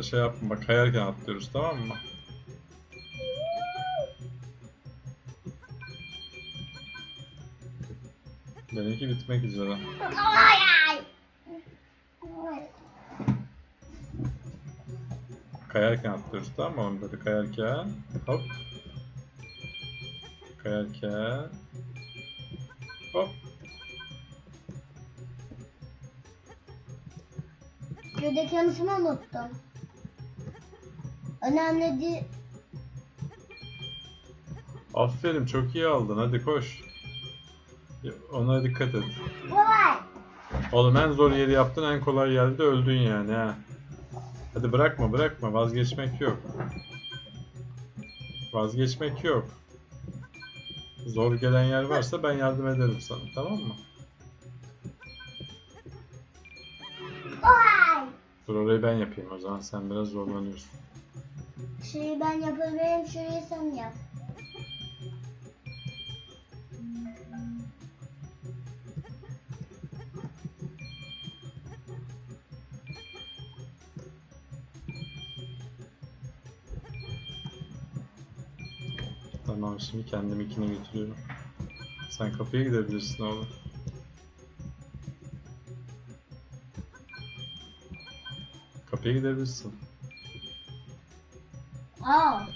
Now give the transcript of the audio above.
şey yapma bak kayarken atlıyoruz tamam mı? Benimki bitmek üzere. Kayarken atlıyoruz tamam mı? Böyle kayarken hop. Kayarken hop. Şuradaki yanısını unuttum. Önemli değil. Aferin çok iyi aldın hadi koş. Ona dikkat et. Vay. Oğlum en zor yeri yaptın en kolay yerde öldün yani ha. Hadi bırakma bırakma vazgeçmek yok. Vazgeçmek yok. Zor gelen yer varsa ben yardım ederim sana tamam mı? Vay. Dur orayı ben yapayım o zaman sen biraz zorlanıyorsun. Şeyi ben yapabilirim, şurayı sen yap. Tamam şimdi kendiminkine götürüyorum. Sen kapıya gidebilirsin oğlum. Kapıya gidebilirsin. 哦。